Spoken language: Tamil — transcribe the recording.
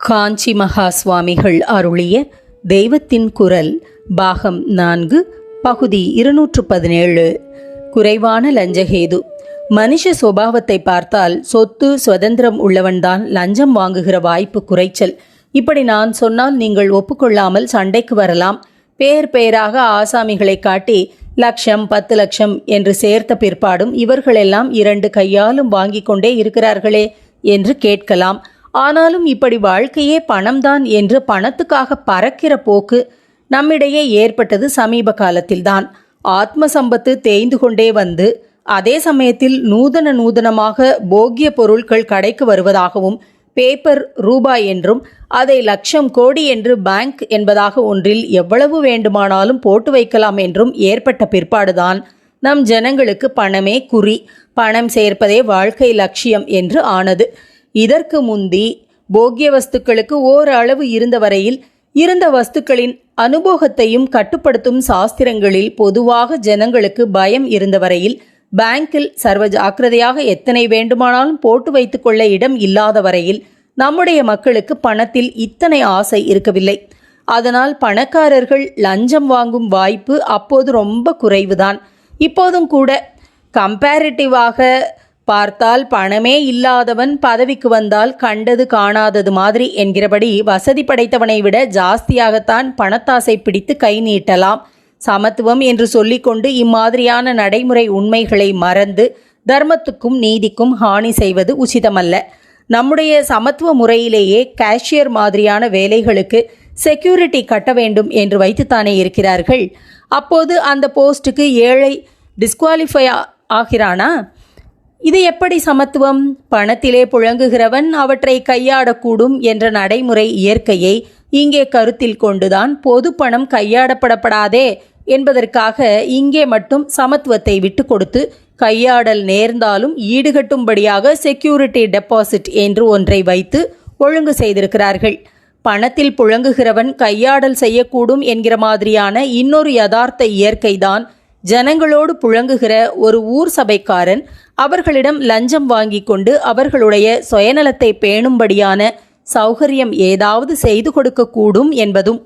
காஞ்சி மகா சுவாமிகள் அருளிய தெய்வத்தின் குரல் பாகம் நான்கு பகுதி இருநூற்று பதினேழு குறைவான லஞ்சகேது. மனுஷ சுபாவத்தை பார்த்தால் சொத்து சுதந்திரம் உள்ளவன்தான் லஞ்சம் வாங்குகிற வாய்ப்பு குறைச்சல். இப்படி நான் சொன்னால் நீங்கள் ஒப்புக்கொள்ளாமல் சண்டைக்கு வரலாம். பேர் பேராக ஆசாமிகளை காட்டி லட்சம் பத்து லட்சம் என்று சேர்த்த பிற்பாடும் இவர்களெல்லாம் இரண்டு கையாலும் வாங்கிக் கொண்டே இருக்கிறார்களே என்று கேட்கலாம். ஆனாலும் இப்படி வாழ்க்கையே பணம்தான் என்று பணத்துக்காக பறக்கிற போக்கு நம்மிடையே ஏற்பட்டது சமீப காலத்தில்தான். ஆத்ம சம்பத்து தேய்ந்து கொண்டே வந்து அதே சமயத்தில் நூதன நூதனமாக போக்கிய பொருட்கள் கடைக்கு வருவதாகவும் பேப்பர் ரூபாய் என்றும் அதை லட்சம் கோடி என்று பேங்க் என்பதாக ஒன்றில் எவ்வளவு வேண்டுமானாலும் போட்டு வைக்கலாம் என்றும் ஏற்பட்ட பிற்பாடுதான் நம் ஜனங்களுக்கு பணமே குறி பணம் சேர்ப்பதே வாழ்க்கை லட்சியம் என்று ஆனது. இதற்கு முந்தி போக்கிய வஸ்துக்களுக்கு ஓரளவு இருந்த வரையில் இருந்த வஸ்துக்களின் அனுபோகத்தையும் கட்டுப்படுத்தும் சாஸ்திரங்களில் பொதுவாக ஜனங்களுக்கு பயம் இருந்த வரையில் பேங்கில் சர்வ ஜாக்கிரதையாக எத்தனை வேண்டுமானாலும் போட்டு வைத்துக்கொள்ள இடம் இல்லாத வரையில் நம்முடைய மக்களுக்கு பணத்தில் இத்தனை ஆசை இருக்கவில்லை. அதனால் பணக்காரர்கள் லஞ்சம் வாங்கும் வாய்ப்பு அப்போது ரொம்ப குறைவுதான். இப்போதும் கூட கம்பேரிட்டிவாக பார்த்தால் பணமே இல்லாதவன் பதவிக்கு வந்தால் கண்டது காணாதது மாதிரி என்கிறபடி வசதி படைத்தவனை விட ஜாஸ்தியாகத்தான் பணத்தாசை பிடித்து கை நீட்டலாம். சமத்துவம் என்று சொல்லிக்கொண்டு இம்மாதிரியான நடைமுறை உண்மைகளை மறந்து தர்மத்துக்கும் நீதிக்கும் ஹானி செய்வது உச்சிதமல்ல நம்முடைய சமத்துவ முறையிலேயே கேஷியர் மாதிரியான வேலைகளுக்கு செக்யூரிட்டி கட்ட வேண்டும் என்று வைத்துத்தானே இருக்கிறார்கள். அப்போது அந்த போஸ்ட்டுக்கு ஏழை டிஸ்குவாலிஃபை ஆகிறானா? இது எப்படி சமத்துவம்? பணத்திலே புழங்குகிறவன் அவற்றை கையாடக்கூடும் என்ற நடைமுறை இயற்கையை இங்கே கருத்தில் கொண்டுதான் பொது பணம் கையாடப்படப்படாதே என்பதற்காக இங்கே மட்டும் சமத்துவத்தை விட்டு கொடுத்து கையாடல் நேர்ந்தாலும் ஈடுகட்டும்படியாக செக்யூரிட்டி டெபாசிட் என்று ஒன்றை வைத்து ஒழுங்கு செய்திருக்கிறார்கள். பணத்தில் புழங்குகிறவன் கையாடல் செய்யக்கூடும் என்கிற மாதிரியான இன்னொரு யதார்த்த இயற்கைதான் ஜனங்களோடு புழங்குகிற ஒரு ஊர் சபைக்காரன் அவர்களிடம் லஞ்சம் வாங்கி கொண்டு அவர்களுடைய சுயநலத்தை பேணும்படியான சௌகரியம் ஏதாவது செய்து கொடுக்கக்கூடும் என்பதும்